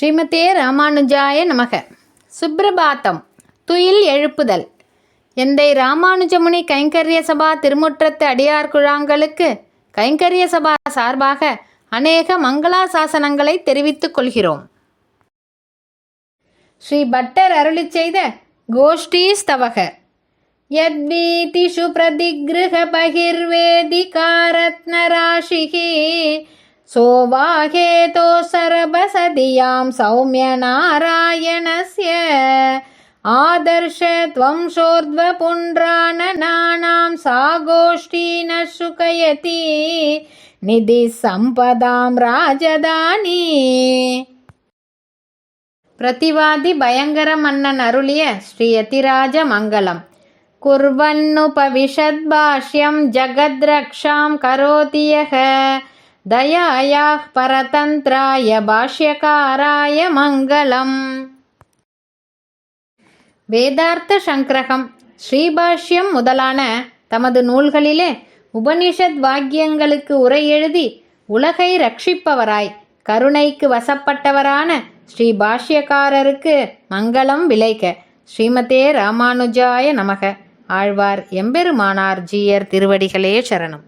ஸ்ரீமதே ராமானுஜாய நமக சுப்ரபாத்தம் துயில் எழுப்புதல் எந்தை ராமானுஜமுனி கைங்கரிய சபா திருமுற்றத்து அடியார் குழாங்களுக்கு கைங்கரிய சபா சார்பாக அநேக மங்களாசாசனங்களை தெரிவித்துக் கொள்கிறோம் ஸ்ரீ பட்டர் அருளிச் செய்த கோஷ்டீ ஸ்தவக यद्वीतिषु प्रतिगृहबहिर्वेदिकारत्नराशिः सोवाहेतो सरबसदियां सौम्यनारायणस्य आदर्शत्वं शोर्ध्वपुण्ड्राननानां सा गोष्ठी न शुकयति निधिः सम्पदां राजधानी பிரதிவாதி பயங்கர மன்னன் அருளிய ஸ்ரீ யதிராஜ மங்களம் குர்வன்னுபவிஷத்பாஷ்யம் ஜகத்ரக்ஷாம் கரோதி யः தயாயாஹ் பரதந்திராய பாஷ்யகாராய மங்களம் வேதார்த்த சங்கிரகம் ஸ்ரீபாஷ்யம் முதலான தமது நூல்களிலே உபனிஷத் வாக்கியங்களுக்கு உரை எழுதி உலகை ரட்சிப்பவராய் கருணைக்கு வசப்பட்டவரான ஸ்ரீ பாஷ்யக்காரருக்கு மங்களம் விளைக்க ஸ்ரீமதே ராமானுஜாய நமக. ஆழ்வார் எம்பெருமானார் ஜீயர் திருவடிகளே சரணம்.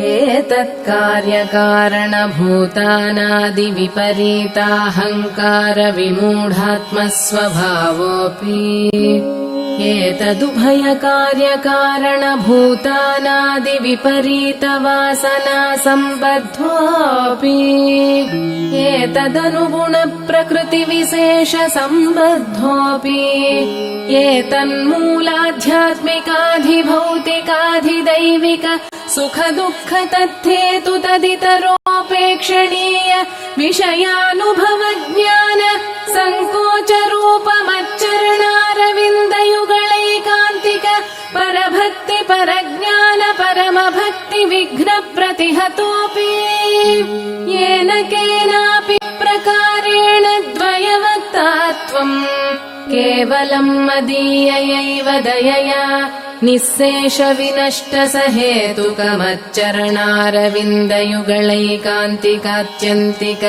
एतत्कार्यकारणभूतानादिविपरीताहङ्कारविमूढात्मस्वभावोऽपि। एतदुभयकार्यकारणभूतानादिविपरीतवासना सम्बद्धोऽपि एतदनुगुणप्रकृतिविशेषसम्बद्धोऽपि। एतन्मूलाध्यात्मिकाधिभौतिकाधिदैविक सुखदुःख तद्धेतु तदितरोपेक्षणीय विषयानुभवज्ञान सङ्कोचरूपमच्चरणारविन्दयुगलैकान्तिक परभक्ति परज्ञान परमभक्ति विघ्नप्रतिहतोऽपि। येन केनापि प्रकारेण द्वयवक्तात्वम् केवलम् मदीययैव दयया निःशेषविनष्टसहेतुकमच्चरणारविन्दयुगलैकान्तिकात्यन्तिक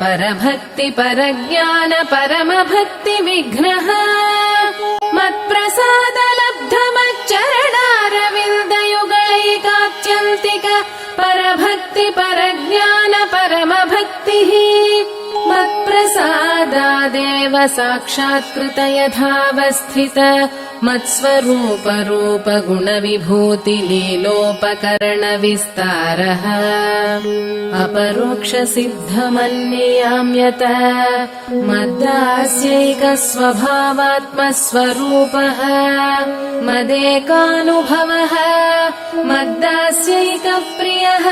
परभक्ति परज्ञान परमभक्ति विघ्नः। परभक्ति परज्ञान परमभक्तिः मत्प्रसादादेव साक्षात्कृत यथावस्थित मत्स्वरूप रूप गुणविभूतिलीलोपकरणविस्तारः अपरोक्ष सिद्धमन्ययाम्यत मद्दास्यैकस्वभावात्मस्वरूपः। मदेकानुभवः मद्दास्यैकप्रियः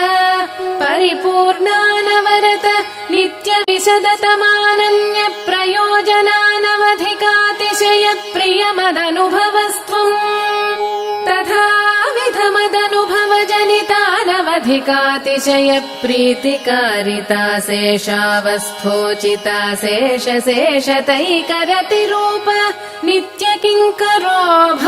परिपूर्णानवरत नित्यविशदतमानन्य प्रयोजनानवधिकातिशय प्रियमदनुभवस्त्वम् तथा विधमदनुभव जनितानव राधिकातिशयप्रीतिकारिता शेषावस्थोचिता शेषशेषतैकरतिरूप नित्यकिङ्करो भव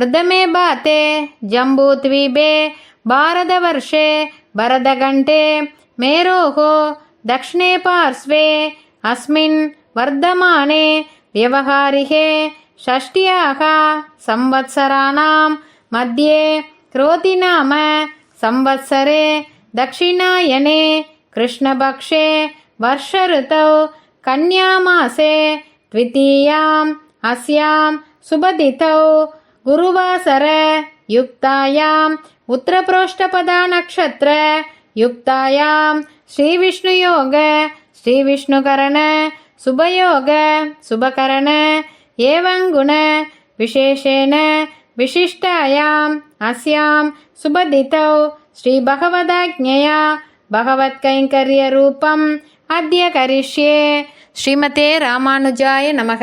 प्रथमे बाते जम्बूद्वीपे भारतवर्षे भरतघण्टे मेरोः दक्षिणे पार्श्वे अस्मिन् वर्धमाने व्यवहारिके षष्ट्याः संवत्सराणां मध्ये क्रोधिनाम संवत्सरे दक्षिणायने कृष्णपक्षे वर्षऋतौ कन्यामासे द्वितीयाम् अस्यां सुबदितौ उरुवासर युक्तायाम् उत्तरप्रोष्ठपदा नक्षत्र युक्तायाम् श्रीविष्णुयोग श्रीविष्णुकरण सुभयोग सुभकरण एवं गुण विशेषेण विशिष्टायाम् अस्यां सुबदितौ श्रीभगवदाज्ञया भगवत्कैङ्कर्यरूपम् अद्य करिष्ये श्रीमते रामानुजाय नमः